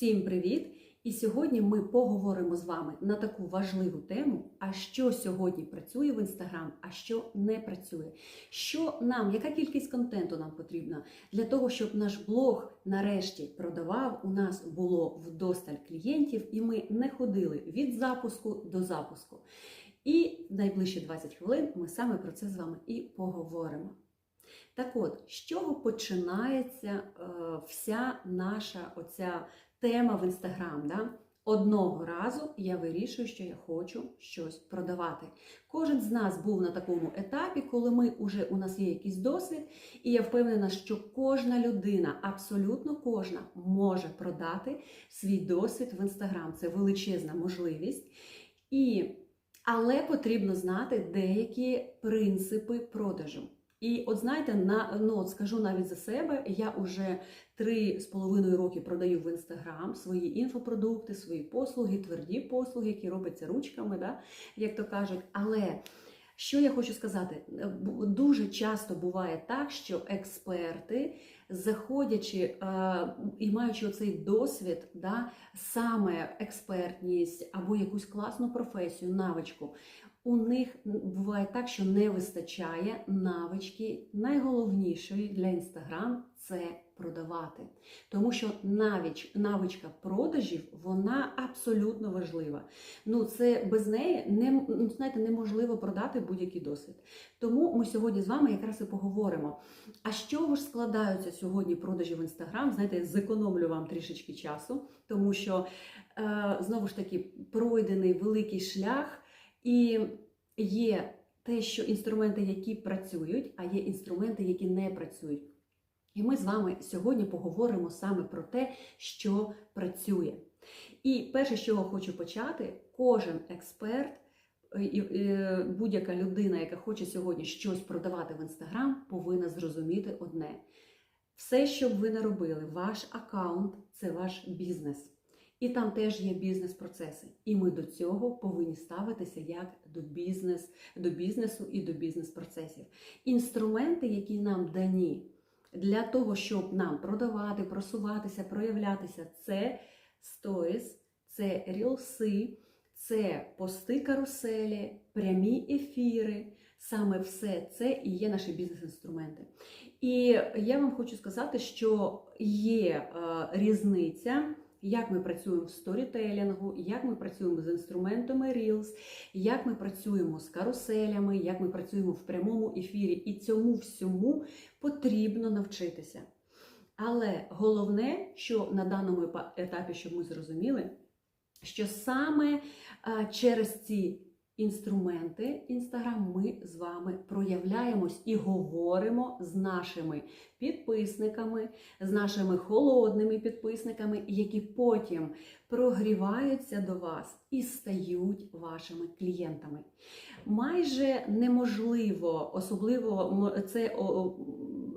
Всім привіт! І сьогодні ми поговоримо з вами на таку важливу тему, а що сьогодні працює в Інстаграм, а що не працює. Що нам, яка кількість контенту нам потрібна для того, щоб наш блог нарешті продавав, у нас було вдосталь клієнтів, і ми не ходили від запуску до запуску. І в найближчі 20 хвилин ми саме про це з вами і поговоримо. Так от, з чого починається е, вся наша оця тема в інстаграм? Да? Одного разу я вирішую, що я хочу щось продавати. Кожен з нас був на такому етапі, коли ми вже у нас є якийсь досвід, і я впевнена, що кожна людина, абсолютно кожна, може продати свій досвід в інстаграм. Це величезна можливість. І, але потрібно знати деякі принципи продажу. І от знаєте, на ну от скажу навіть за себе, я вже три з половиною роки продаю в інстаграм свої інфопродукти, свої послуги, тверді послуги, які робляться ручками, да, як то кажуть. Але що я хочу сказати, дуже часто буває так, що експерти, заходячи е, і маючи оцей досвід, да, саме експертність або якусь класну професію, навичку, у них буває так, що не вистачає навички найголовнішої для Інстаграм це продавати. Тому що навич, навичка продажів вона абсолютно важлива. Ну, це без неї не ну, знаєте, неможливо продати будь-який досвід. Тому ми сьогодні з вами якраз і поговоримо. А з чого ж складаються сьогодні продажі в Інстаграм? Знаєте, я зекономлю вам трішечки часу, тому що е, знову ж таки пройдений великий шлях. І є те, що інструменти, які працюють, а є інструменти, які не працюють. І ми з вами сьогодні поговоримо саме про те, що працює. І перше, з чого хочу почати, кожен експерт будь-яка людина, яка хоче сьогодні щось продавати в інстаграм, повинна зрозуміти одне: все, що б ви не робили, ваш аккаунт це ваш бізнес. І там теж є бізнес-процеси. І ми до цього повинні ставитися як до бізнес, до бізнесу і до бізнес-процесів. Інструменти, які нам дані для того, щоб нам продавати, просуватися, проявлятися, це сторіс, це рілси, це пости каруселі, прямі ефіри. Саме все це і є наші бізнес-інструменти. І я вам хочу сказати, що є е, різниця як ми працюємо в сторітелінгу, як ми працюємо з інструментами Reels, як ми працюємо з каруселями, як ми працюємо в прямому ефірі. І цьому всьому потрібно навчитися. Але головне, що на даному етапі, щоб ми зрозуміли, що саме через ці інструменти Інстаграм ми з вами проявляємось і говоримо з нашими підписниками, з нашими холодними підписниками, які потім прогріваються до вас і стають вашими клієнтами. Майже неможливо, особливо це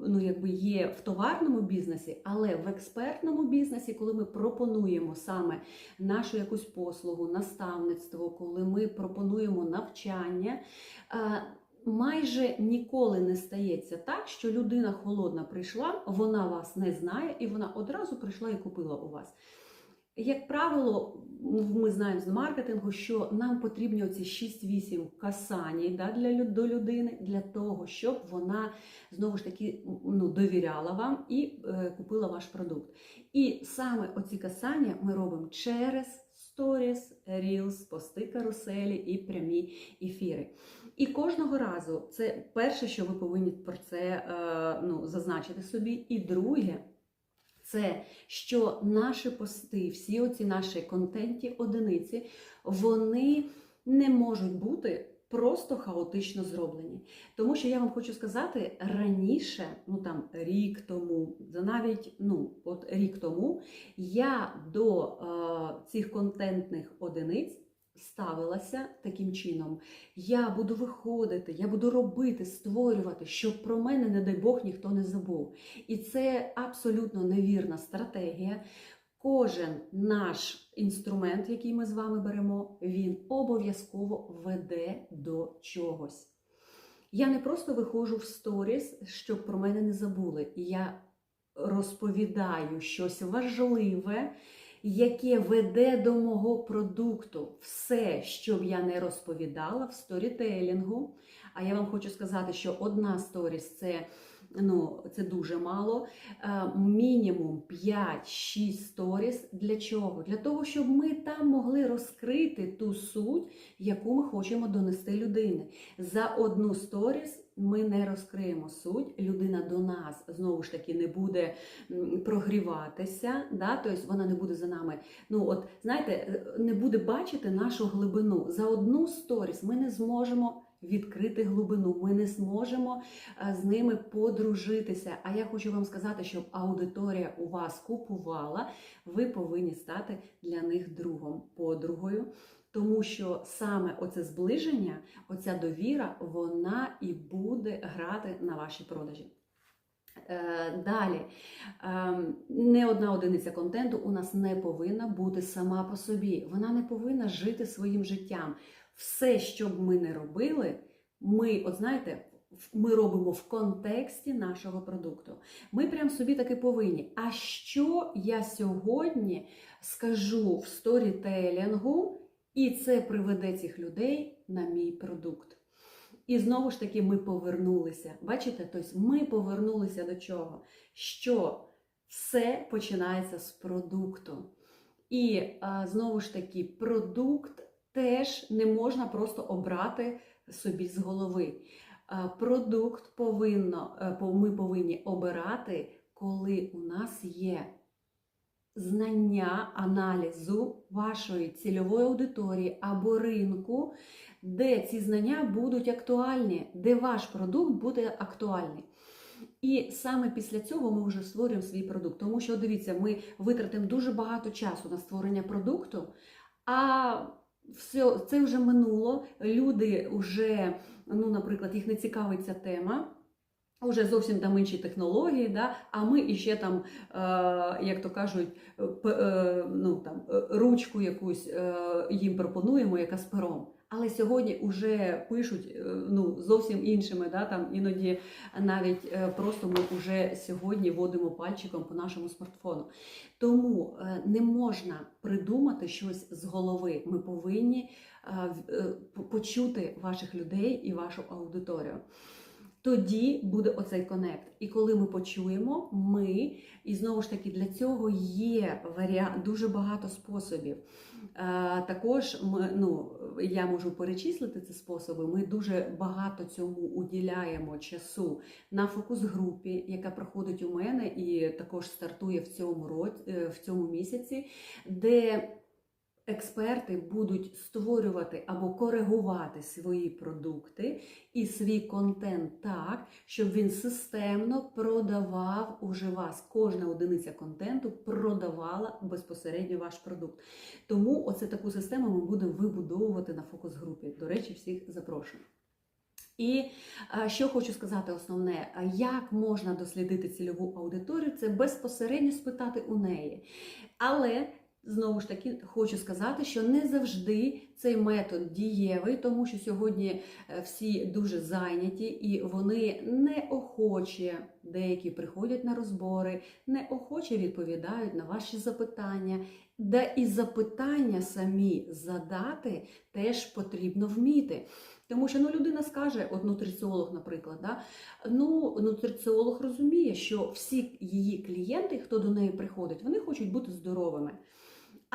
ну, якби є в товарному бізнесі, але в експертному бізнесі, коли ми пропонуємо саме нашу якусь послугу, наставництво, коли ми пропонуємо навчання. Майже ніколи не стається так, що людина холодна прийшла, вона вас не знає, і вона одразу прийшла і купила у вас. Як правило, ми знаємо з маркетингу, що нам потрібні оці 6-8 касаній да, для до людини для того, щоб вона знову ж таки ну, довіряла вам і е, купила ваш продукт. І саме оці касання ми робимо через сторіс, Reels, пости каруселі і прямі ефіри. І кожного разу це перше, що ви повинні про це е, ну, зазначити собі. І друге це що наші пости, всі оці наші контенті одиниці, вони не можуть бути просто хаотично зроблені. Тому що я вам хочу сказати, раніше, ну там рік тому, навіть ну, от рік тому, я до е, цих контентних одиниць ставилася таким чином. Я буду виходити, я буду робити, створювати, щоб про мене, не дай Бог, ніхто не забув. І це абсолютно невірна стратегія. Кожен наш інструмент, який ми з вами беремо, він обов'язково веде до чогось. Я не просто виходжу в сторіс, щоб про мене не забули. Я розповідаю щось важливе, яке веде до мого продукту все, що б я не розповідала в сторітелінгу. А я вам хочу сказати, що одна сторіс це. Ну, це дуже мало. Е, Мінімум 5-6 сторіс. Для чого? Для того, щоб ми там могли розкрити ту суть, яку ми хочемо донести людині. За одну сторіс ми не розкриємо суть. Людина до нас знову ж таки не буде прогріватися, да? тобто вона не буде за нами. Ну, от знаєте, е, не буде бачити нашу глибину. За одну сторіс ми не зможемо. Відкрити глибину, ми не зможемо е, з ними подружитися. А я хочу вам сказати, щоб аудиторія у вас купувала, ви повинні стати для них другом, подругою. Тому що саме оце зближення, оця довіра, вона і буде грати на ваші продажі. Е, Далі, Ем, не одна одиниця контенту у нас не повинна бути сама по собі. Вона не повинна жити своїм життям. Все, що б ми не робили, ми, от знаєте, ми робимо в контексті нашого продукту. Ми прям собі таки повинні. А що я сьогодні скажу в сторітелінгу, і це приведе цих людей на мій продукт? І знову ж таки ми повернулися. Бачите, тобто ми повернулися до чого? Що все починається з продукту. І знову ж таки, продукт теж не можна просто обрати собі з голови. Продукт повинно, е, ми повинні обирати, коли у нас є знання аналізу вашої цільової аудиторії або ринку, де ці знання будуть актуальні, де ваш продукт буде актуальний. І саме після цього ми вже створюємо свій продукт. Тому що, дивіться, ми витратимо дуже багато часу на створення продукту, а все, це вже минуло. Люди вже, ну, наприклад, їх не цікавить ця тема. Уже зовсім там інші технології, да? а ми іще там, е, як то кажуть, е, п- е, ну, там, е, ручку якусь е, їм пропонуємо, яка з пером. Але сьогодні вже пишуть е, ну, зовсім іншими. Да? Там іноді навіть е, просто ми вже сьогодні водимо пальчиком по нашому смартфону. Тому е, не можна придумати щось з голови. Ми повинні почути ваших людей і вашу аудиторію. Тоді буде оцей конект. І коли ми почуємо, ми, і знову ж таки, для цього є варіант, дуже багато способів. Е, також ми, ну, я можу перечислити ці способи. Ми дуже багато цьому уділяємо часу на фокус-групі, яка проходить у мене і також стартує в цьому році, в цьому місяці, де експерти будуть створювати або коригувати свої продукти і свій контент так, щоб він системно продавав уже вас. Кожна одиниця контенту продавала безпосередньо ваш продукт. Тому оце таку систему ми будемо вибудовувати на фокус-групі. До речі, всіх запрошую. І що хочу сказати основне, як можна дослідити цільову аудиторію, це безпосередньо спитати у неї. Але знову ж таки хочу сказати, що не завжди цей метод дієвий, тому що сьогодні е, всі дуже зайняті і вони неохоче, деякі приходять на розбори, неохоче відповідають на ваші запитання. Да і запитання самі задати теж потрібно вміти. Тому що ну, людина скаже, от нутриціолог, наприклад, да, ну, нутриціолог розуміє, що всі її клієнти, хто до неї приходить, вони хочуть бути здоровими.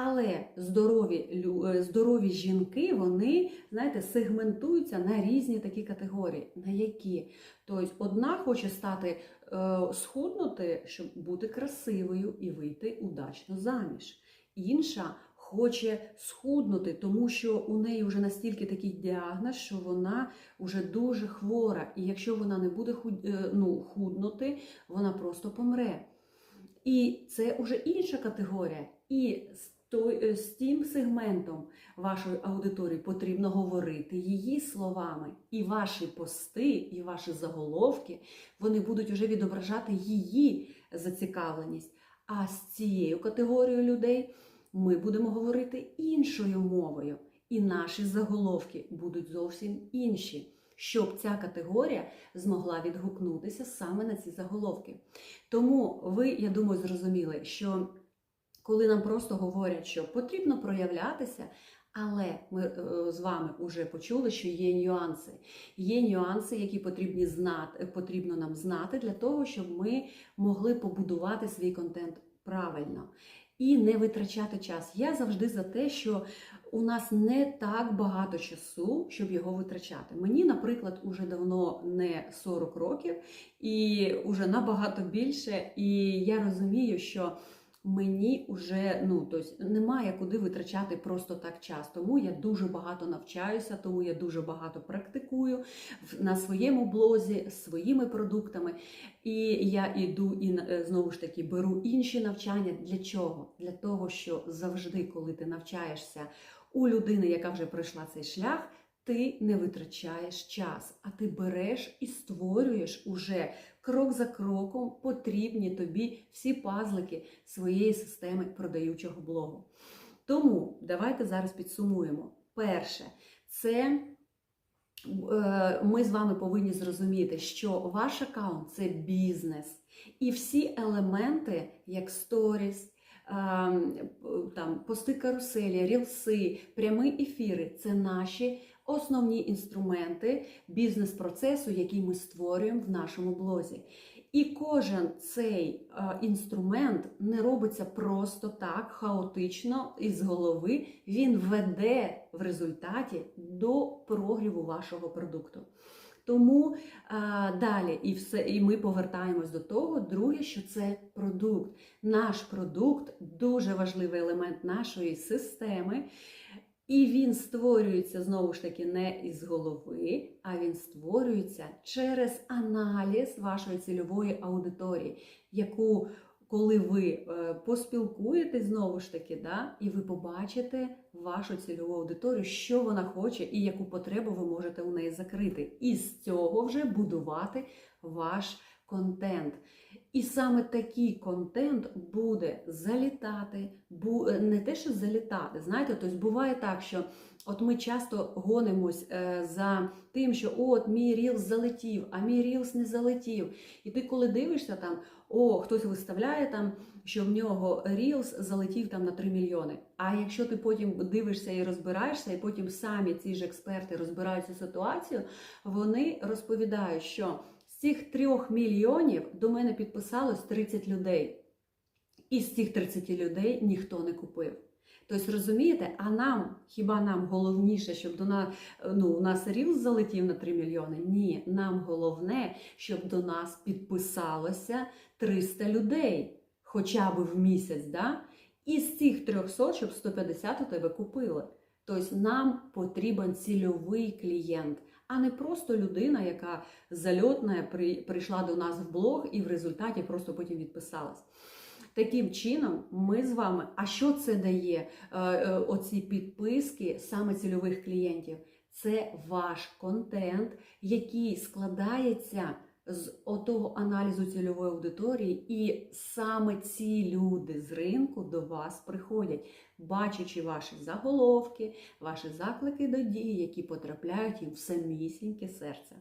Але здорові, е, здорові жінки, вони, знаєте, сегментуються на різні такі категорії. На які? Тобто одна хоче стати е, схуднути, щоб бути красивою і вийти удачно заміж. Інша хоче схуднути, тому що у неї вже настільки такий діагноз, що вона вже дуже хвора. І якщо вона не буде е, ну, худнути, вона просто помре. І це вже інша категорія. І з, той, е, з тим сегментом вашої аудиторії потрібно говорити її словами. І ваші пости, і ваші заголовки вони будуть вже відображати її зацікавленість. А з цією категорією людей ми будемо говорити іншою мовою, і наші заголовки будуть зовсім інші, щоб ця категорія змогла відгукнутися саме на ці заголовки. Тому ви, я думаю, зрозуміли, що коли нам просто говорять, що потрібно проявлятися. Але ми е, з вами вже почули, що є нюанси. Є нюанси, які потрібні знати, потрібно нам знати для того, щоб ми могли побудувати свій контент правильно і не витрачати час. Я завжди за те, що у нас не так багато часу, щоб його витрачати. Мені, наприклад, уже давно не 40 років, і вже набагато більше. І я розумію, що мені вже ну тобто, немає куди витрачати просто так час. Тому я дуже багато навчаюся, тому я дуже багато практикую на своєму блозі своїми продуктами. І я іду і е, знову ж таки беру інші навчання. Для чого? Для того, що завжди, коли ти навчаєшся у людини, яка вже пройшла цей шлях. Ти не витрачаєш час, а ти береш і створюєш уже крок за кроком потрібні тобі всі пазлики своєї системи продаючого блогу. Тому давайте зараз підсумуємо. Перше, це е, ми з вами повинні зрозуміти, що ваш аккаунт це бізнес, і всі елементи, як сторіс, ем, там пости каруселі, рілси, прямі ефіри це наші основні інструменти бізнес-процесу, який ми створюємо в нашому блозі. І кожен цей е, інструмент не робиться просто так, хаотично із голови. Він веде в результаті до прогріву вашого продукту. Тому а, далі, і все, і ми повертаємось до того. Друге, що це продукт. Наш продукт дуже важливий елемент нашої системи. І він створюється знову ж таки не із голови, а він створюється через аналіз вашої цільової аудиторії, яку, коли ви е, поспілкуєтесь знову ж таки, да, і ви побачите вашу цільову аудиторію, що вона хоче і яку потребу ви можете у неї закрити. І з цього вже будувати ваш контент. І саме такий контент буде залітати, бу- е, не те, що залітати. Знаєте, тобто буває так, що от ми часто гонимось е, за тим, що от мій рілс залетів, а мій рілс не залетів. І ти коли дивишся там, о, хтось виставляє там, що в нього рілс залетів там на 3 мільйони. А якщо ти потім дивишся і розбираєшся, і потім самі ці ж експерти розбирають цю ситуацію, вони розповідають, що цих трьох мільйонів до мене підписалось 30 людей. І з цих 30 людей ніхто не купив. Тобто, розумієте, а нам, хіба нам головніше, щоб до нас, ну, у нас рілс залетів на 3 мільйони? Ні, нам головне, щоб до нас підписалося 300 людей, хоча б в місяць. Да? І з цих 300, щоб 150 у тебе купили. Тобто нам потрібен цільовий клієнт, а не просто людина, яка зальотна при, прийшла до нас в блог і в результаті просто потім відписалась. Таким чином, ми з вами, а що це дає е, е, оці підписки саме цільових клієнтів? Це ваш контент, який складається з отого аналізу цільової аудиторії, і саме ці люди з ринку до вас приходять, бачачи ваші заголовки, ваші заклики до дії, які потрапляють їм в самісіньке серце.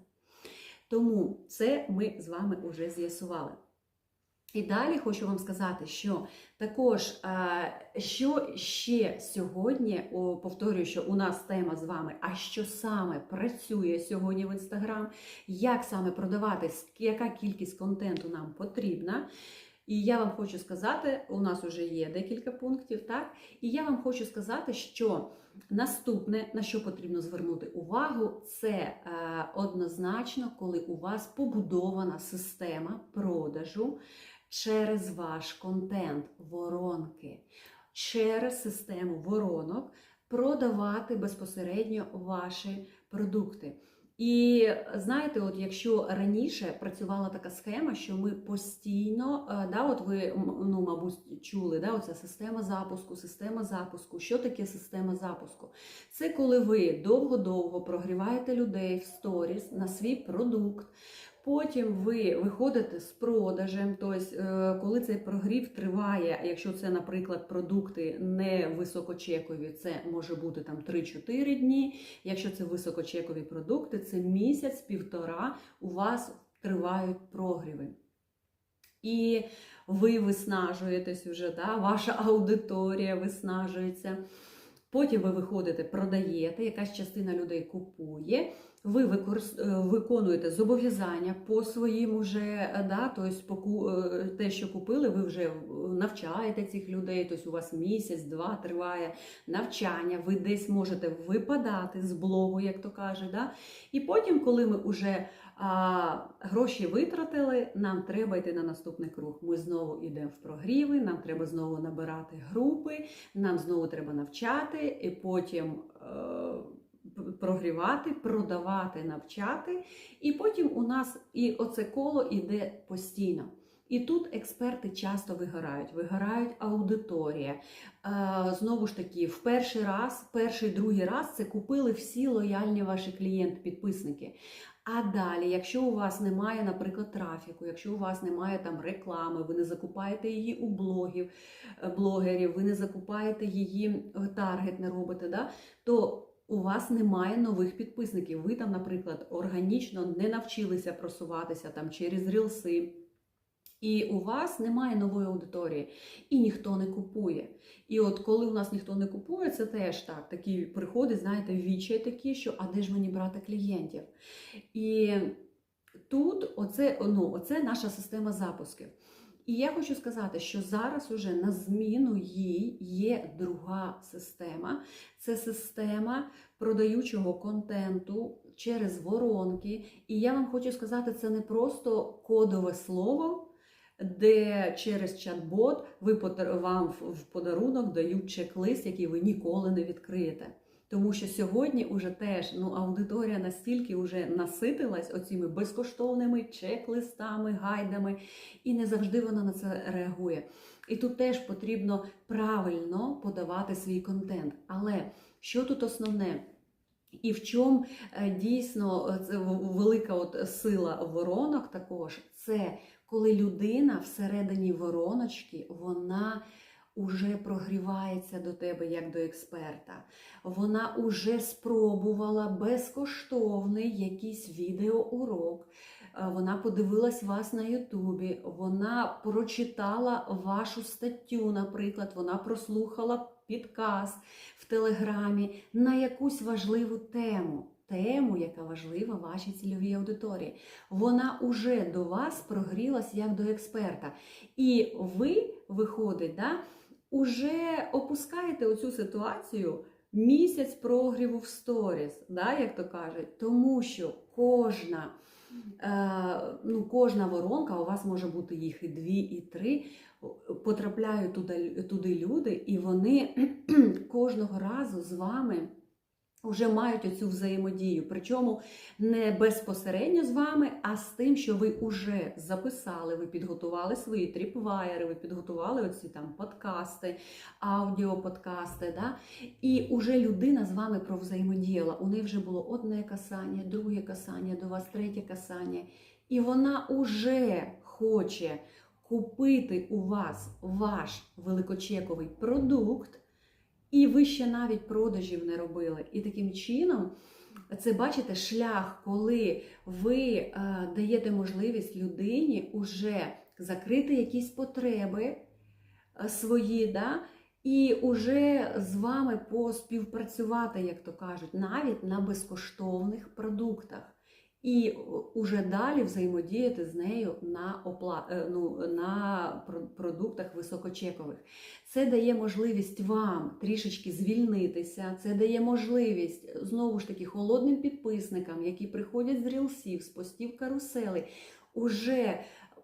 Тому це ми з вами вже з'ясували. І далі хочу вам сказати, що також, е, що ще сьогодні, повторюю, що у нас тема з вами, а що саме працює сьогодні в Інстаграм, як саме продавати, яка кількість контенту нам потрібна. І я вам хочу сказати, у нас вже є декілька пунктів, так? І я вам хочу сказати, що наступне, на що потрібно звернути увагу, це е, однозначно, коли у вас побудована система продажу через ваш контент, воронки, через систему воронок продавати безпосередньо ваші продукти. І знаєте, от якщо раніше працювала така схема, що ми постійно, е, да, от ви ну, мабуть, чули, да, оця система запуску, система запуску. Що таке система запуску? Це коли ви довго-довго прогріваєте людей в сторіс на свій продукт. Потім ви виходите з продажем, тобто, е, коли цей прогрів триває, якщо це, наприклад, продукти не високочекові, це може бути там 3-4 дні. Якщо це високочекові продукти, це місяць-півтора у вас тривають прогріви. і ви виснажуєтесь вже, да? ваша аудиторія виснажується. Потім ви виходите, продаєте, якась частина людей купує, ви е, виконуєте зобов'язання по своїм уже, е, да, тобто е, те, що купили, ви вже навчаєте цих людей, тобто у вас місяць-два триває навчання, ви десь можете випадати з блогу, як то кажуть. Да? І потім, коли ми вже а, гроші витратили, нам треба йти на наступний круг. Ми знову йдемо в прогріви, нам треба знову набирати групи, нам знову треба навчати, і потім е, прогрівати, продавати, навчати. І потім у нас і оце коло йде постійно. І тут експерти часто вигорають, вигорають аудиторія. Е, знову ж таки, в перший раз, перший, другий раз це купили всі лояльні ваші клієнти-підписники. А далі, якщо у вас немає, наприклад, трафіку, якщо у вас немає там реклами, ви не закупаєте її у блогів, е, блогерів, ви не закупаєте її, е, таргет не робите, да, то у вас немає нових підписників. Ви там, наприклад, органічно не навчилися просуватися там через рілси. І у вас немає нової аудиторії, і ніхто не купує. І от коли у нас ніхто не купує, це теж так. Такі приходить, знаєте, вічі такі, що а де ж мені брати клієнтів? І тут оце, ну, оце наша система запусків. І я хочу сказати, що зараз уже на зміну їй є друга система. Це система продаючого контенту через воронки. І я вам хочу сказати, це не просто кодове слово де через чат-бот ви вам в- подарунок дають чек-лист, який ви ніколи не відкриєте. Тому що сьогодні уже теж ну, аудиторія настільки вже наситилась оціми безкоштовними чек-листами, гайдами, і не завжди вона на це реагує. І тут теж потрібно правильно подавати свій контент. Але що тут основне? І в чому е, дійсно велика от сила воронок також, це коли людина всередині вороночки, вона уже прогрівається до тебе як до експерта. Вона уже спробувала безкоштовний якийсь відеоурок. Е, Вона подивилась вас на Ютубі, вона прочитала вашу статтю, наприклад, вона прослухала підкаст в Телеграмі на якусь важливу тему. Тему, яка важлива вашій цільовій аудиторії. Вона уже до вас прогрілась як до експерта. І ви, виходить, да, уже опускаєте оцю ситуацію місяць прогріву в сторіс, да, як то кажуть, тому що кожна, е, ну, кожна воронка, у вас може бути їх і дві, і три, потрапляють туди, туди люди, і вони кожного разу з вами. Вже мають оцю взаємодію, причому не безпосередньо з вами, а з тим, що ви вже записали, ви підготували свої тріпвайери, ви підготували оці там подкасти, аудіоподкасти. Да? І вже людина з вами провзаємодіяла. У неї вже було одне касання, друге касання, до вас третє касання. І вона уже хоче купити у вас ваш великочековий продукт. І ви ще навіть продажів не робили. І таким чином, це бачите, шлях, коли ви е, даєте можливість людині уже закрити якісь потреби е, свої, да? і уже з вами поспівпрацювати, як то кажуть, навіть на безкоштовних продуктах. І уже далі взаємодіяти з нею на опла... е, ну, на продуктах високочекових. Це дає можливість вам трішечки звільнитися. Це дає можливість знову ж таки холодним підписникам, які приходять з рілсів, з постів карусели, уже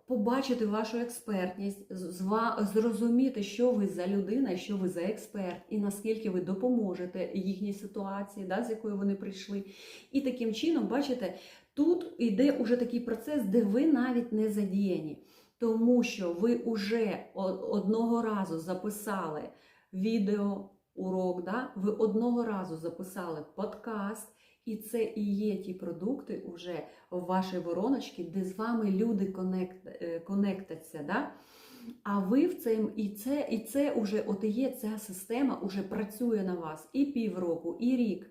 побачити вашу експертність, зва- зрозуміти, що ви за людина, що ви за експерт, і наскільки ви допоможете їхній ситуації, да, з якою вони прийшли. І таким чином, бачите, тут йде уже такий процес, де ви навіть не задіяні. Тому що ви вже одного разу записали відео, урок, да? ви одного разу записали подкаст, і це і є ті продукти уже в вашій вороночці, де з вами люди конект, е, конектаться. Да? А ви в цим, і це, і це уже от і є ця система, уже працює на вас і півроку, і рік.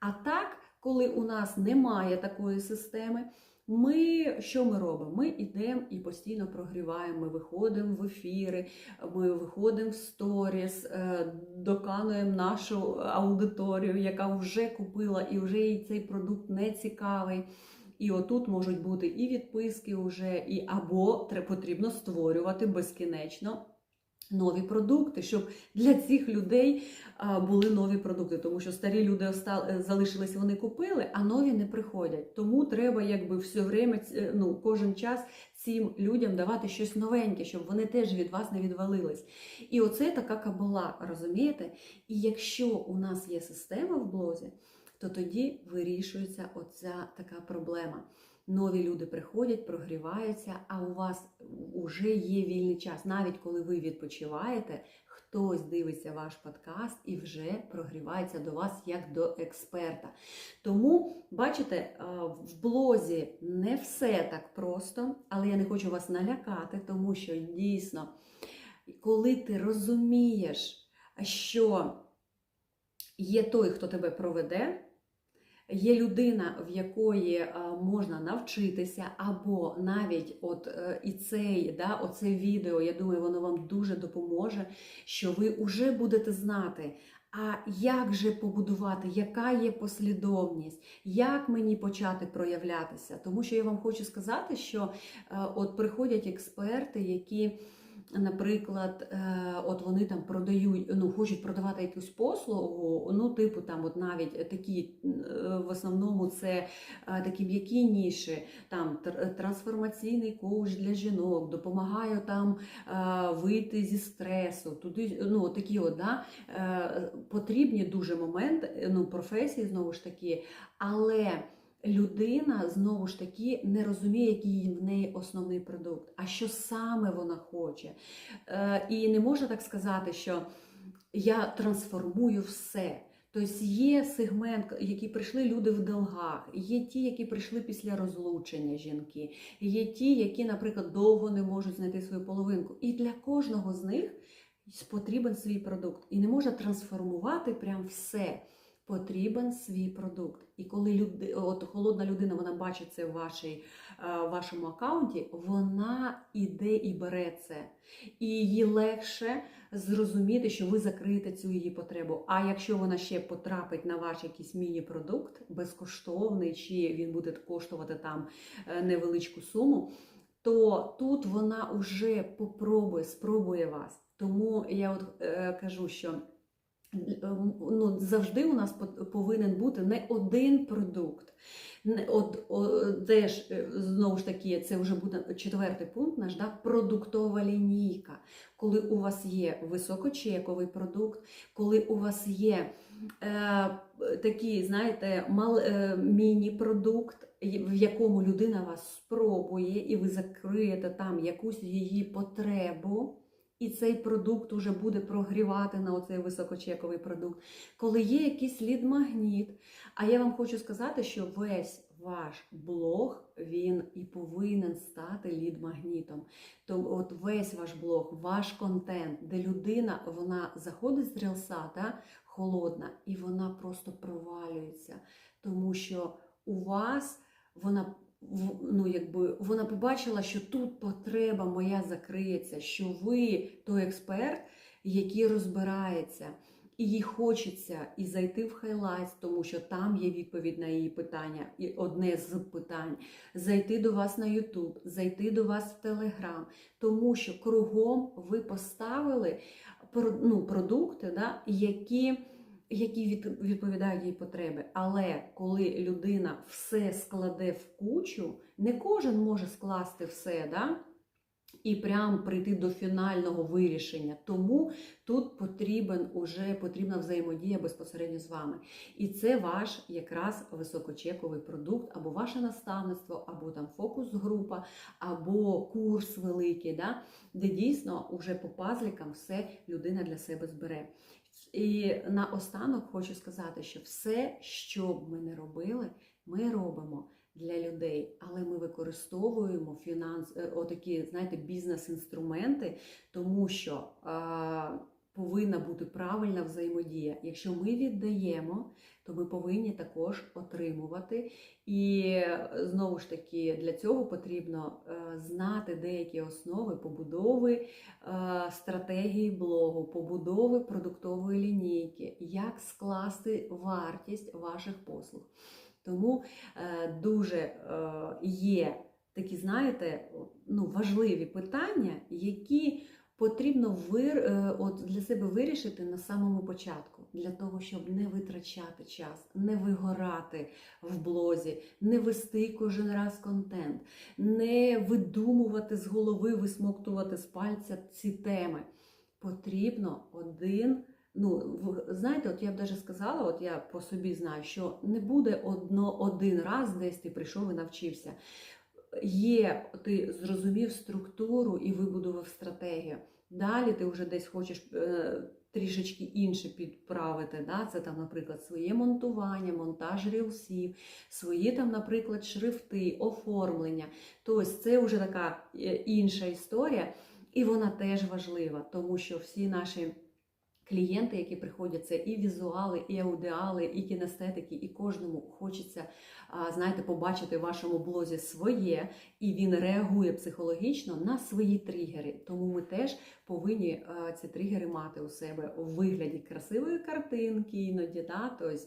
А так, коли у нас немає такої системи, Ми що ми робимо? Ми йдемо і постійно прогріваємо. Ми виходимо в ефіри, ми виходимо в сторіс, е, докануємо нашу аудиторію, яка вже купила і вже їй цей продукт не цікавий. І отут можуть бути і відписки, вже, і або потрібно створювати безкінечно нові продукти, щоб для цих людей були нові продукти, тому що старі люди е, залишились, вони купили, а нові не приходять. Тому треба якби все время, ну, кожен час цим людям давати щось новеньке, щоб вони теж від вас не відвалились. І оце така кабала, розумієте? І якщо у нас є система в блозі, то тоді вирішується оця така проблема. Нові люди приходять, прогріваються, а у вас вже є вільний час. Навіть коли ви відпочиваєте, хтось дивиться ваш подкаст і вже прогрівається до вас як до експерта. Тому, бачите, е, в блозі не все так просто, але я не хочу вас налякати, тому що дійсно, коли ти розумієш, що є той, хто тебе проведе. Є людина, в якої е, можна навчитися, або навіть от е, і цей, да, оце відео, я думаю, воно вам дуже допоможе, що ви вже будете знати, а як же побудувати, яка є послідовність, як мені почати проявлятися. Тому що я вам хочу сказати, що е, от приходять експерти, які. Наприклад, е, от вони там продають, ну хочуть продавати якусь послугу, ну, типу, там, от навіть такі е, в основному це е, такі м'які ніші, там тр- трансформаційний коуч для жінок, допомагаю там вийти зі стресу. Туди ну такі от, да, потрібні дуже моменти, ну професії знову ж таки, але. Людина знову ж таки не розуміє, який в неї основний продукт, а що саме вона хоче. Е, і не можна так сказати, що я трансформую все. Тобто є сегмент, які прийшли люди в долгах, є ті, які прийшли після розлучення жінки, є ті, які, наприклад, довго не можуть знайти свою половинку. І для кожного з них потрібен свій продукт. І не можна трансформувати прям все. Потрібен свій продукт. І коли люди, от холодна людина вона бачить це в вашій, е, вашому аккаунті, вона іде і бере це. І їй легше зрозуміти, що ви закриєте цю її потребу. А якщо вона ще потрапить на ваш якийсь міні-продукт, безкоштовний, чи він буде коштувати там е, невеличку суму, то тут вона вже попробує, спробує вас. Тому я от е, кажу, що ну, завжди у нас повинен бути не один продукт. От, о, теж, е, знову ж таки, це вже буде четвертий пункт наш, да, продуктова лінійка. Коли у вас є високочековий продукт, коли у вас є е, такий, знаєте, мал, е, міні-продукт, в якому людина вас спробує, і ви закриєте там якусь її потребу. І цей продукт уже буде прогрівати на оцей високочековий продукт. Коли є якийсь лід-магніт, а я вам хочу сказати, що весь ваш блог він і повинен стати лід-магнітом. То от весь ваш блог, ваш контент, де людина вона заходить з рілса, та, холодна, і вона просто провалюється, тому що у вас вона. Ну, якби вона побачила, що тут потреба моя закриється, що ви той експерт, який розбирається, і їй хочеться і зайти в хайлайтс, тому що там є відповідь на її питання, і одне з питань зайти до вас на YouTube, зайти до вас в Telegram, тому що кругом ви поставили ну, продукти, да, які. Які відповідають їй потреби. Але коли людина все складе в кучу, не кожен може скласти все, да? і прям прийти до фінального вирішення. Тому тут потрібен уже потрібна взаємодія безпосередньо з вами. І це ваш якраз високочековий продукт, або ваше наставництво, або там фокус-група, або курс великий, да? де дійсно уже по пазлікам все людина для себе збере. І наостанок хочу сказати, що все, що б ми не робили, ми робимо для людей, але ми використовуємо фінанс, е, отакі, знаєте, бізнес-інструменти, тому що повинна бути правильна взаємодія. Якщо ми віддаємо, то ми повинні також отримувати. І е, знову ж таки, для цього потрібно е, знати деякі основи побудови е, стратегії блогу, побудови продуктової лінійки, як скласти вартість ваших послуг. Тому дуже є такі, знаєте, ну, важливі питання, які потрібно вир, е, от для себе вирішити на самому початку, для того, щоб не витрачати час, не вигорати в блозі, не вести кожен раз контент, не видумувати з голови, висмоктувати з пальця ці теми. Потрібно один. Ну, знаєте, от я б даже сказала, от я по собі знаю, що не буде одно, один раз десь ти прийшов і навчився. Є, ти зрозумів структуру і вибудував стратегію. Далі ти вже десь хочеш е, трішечки інше підправити. Да? Це там, наприклад, своє монтування, монтаж рілсів, свої там, наприклад, шрифти, оформлення. Тобто це вже така е, інша історія, і вона теж важлива, тому що всі наші. Клієнти, які приходять, це і візуали, і аудіали, і кінестетики, і кожному хочеться, знаєте, побачити в вашому блозі своє, і він реагує психологічно на свої тригери. Тому ми теж повинні ці тригери мати у себе у вигляді красивої картинки, іноді, да? тобто,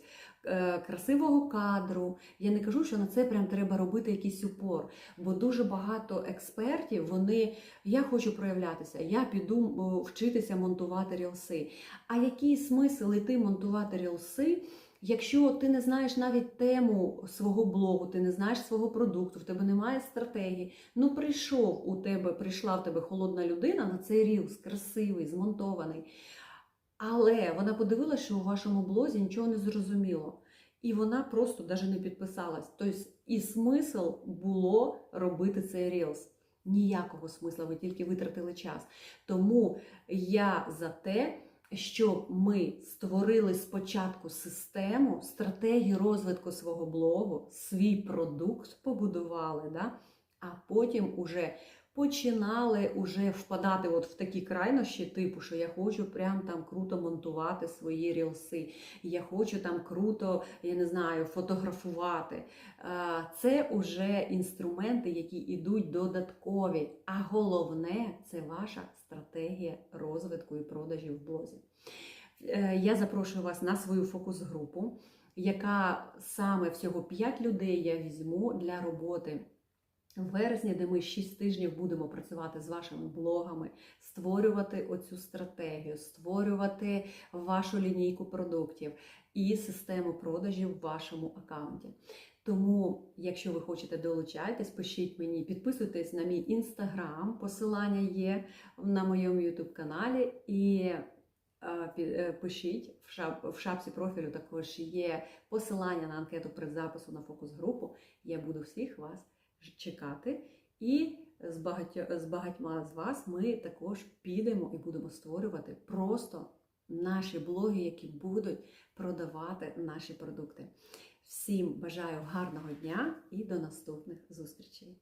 красивого кадру. Я не кажу, що на це прям треба робити якийсь упор, бо дуже багато експертів, вони я хочу проявлятися, я піду вчитися монтувати рілси. А який смисл іти монтувати рілси? Якщо ти не знаєш навіть тему свого блогу, ти не знаєш свого продукту, в тебе немає стратегії. Ну прийшов у тебе, прийшла в тебе холодна людина на цей рілс, красивий, змонтований. Але вона подивилася, що у вашому блозі нічого не зрозуміло. І вона просто навіть не підписалась. Тобто, і смисл було робити цей рілс. Ніякого смисла, ви тільки витратили час. Тому я за те, щоб ми створили спочатку систему, стратегію розвитку свого блогу, свій продукт побудували, да? а потім уже починали уже впадати от в такі крайнощі, типу, що я хочу прям там круто монтувати свої рілси, я хочу там круто, я не знаю, фотографувати. Е, Це вже інструменти, які йдуть додаткові. А головне це ваша стратегія розвитку і продажів в блозі. Е, Я запрошую вас на свою фокус-групу, яка саме всього 5 людей я візьму для роботи. В вересні, де ми 6 тижнів будемо працювати з вашими блогами, створювати оцю стратегію, створювати вашу лінійку продуктів і систему продажів в вашому аккаунті. Тому, якщо ви хочете долучайтесь, пишіть мені, підписуйтесь на мій інстаграм, посилання є на моєму ютуб каналі і е, е, пишіть в, шап, в шапці профілю також є посилання на анкету предзапису на фокус-групу. Я буду всіх вас чекати. І з, багатьо, з багатьма з вас ми також підемо і будемо створювати просто наші блоги, які будуть продавати наші продукти. Всім бажаю гарного дня і до наступних зустрічей!